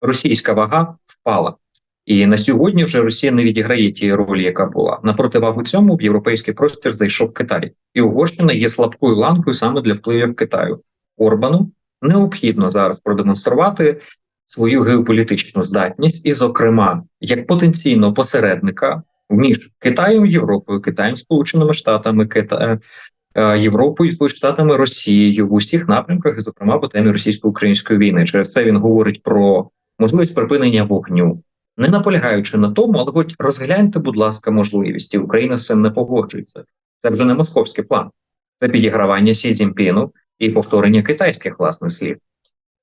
російська вага впала. І на сьогодні вже Росія не відіграє тієї ролі, яка була на противагу цьому в європейський простір зайшов Китай, і Угорщина є слабкою ланкою саме для впливів Китаю. Орбану необхідно зараз продемонструвати свою геополітичну здатність, і, зокрема, як потенційного посередника між Китаєм, Європою, Китаєм, Сполученими Штатами, Кита... Е, Європою, Сполученими Штатами, Росією в усіх напрямках, і зокрема по темі російсько-української війни. Через це він говорить про можливість припинення вогню, не наполягаючи на тому, але хоч розгляньте, будь ласка, можливість, і Україна з цим не погоджується. Це вже не московський план, це підігравання Сі Цзіньпіну і повторення китайських власних слів.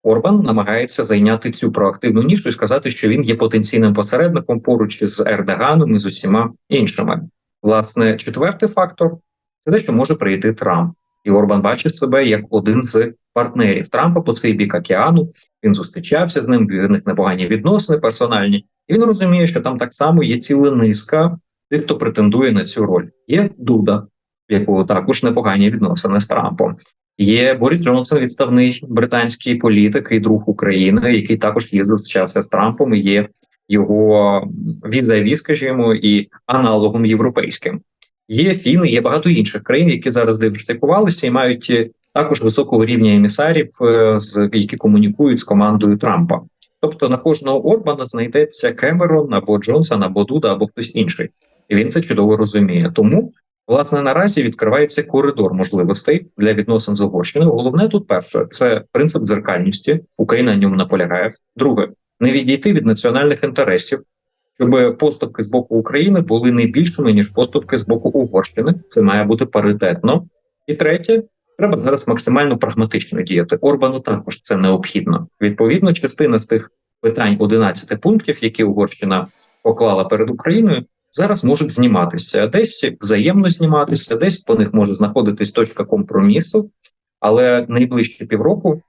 Орбан намагається зайняти цю проактивну нішу і сказати, що він є потенційним посередником поруч з Ердоганом і з усіма іншими. Власне, четвертий фактор це те, що може прийти Трамп, і Орбан бачить себе як один з партнерів Трампа по цей бік океану. Він зустрічався з ним. в них непогані відносини персональні, і він розуміє, що там так само є ціла низка тих, хто претендує на цю роль. Є Дуда, в якого також непогані відносини з Трампом. Є Борис Джонсон, відставний британський політик і друг України, який також є зустрічався з Трампом. і Є його візаві, скажімо, і аналогом європейським. Є фіни, є багато інших країн, які зараз диверсифікувалися і мають е, також високого рівня емісарів, е, з які комунікують з командою Трампа. Тобто на кожного Орбана знайдеться Кемерон або Джонсон, або Дуда, або хтось інший, і він це чудово розуміє. Тому власне наразі відкривається коридор можливостей для відносин з Угорщиною. Головне тут перше це принцип дзеркальності. Україна на ньому наполягає. Друге не відійти від національних інтересів, щоб поступки з боку України були не більшими ніж поступки з боку Угорщини. Це має бути паритетно. І третє, треба зараз максимально прагматично діяти. Орбану також це необхідно. Відповідно, частина з тих питань 11 пунктів, які Угорщина поклала перед Україною, зараз можуть зніматися десь взаємно зніматися, десь по них може знаходитись точка компромісу, але найближчі півроку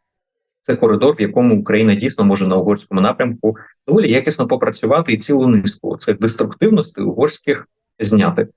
це коридор, в якому Україна дійсно може на угорському напрямку доволі якісно попрацювати і цілу низку цих деструктивностей угорських зняти.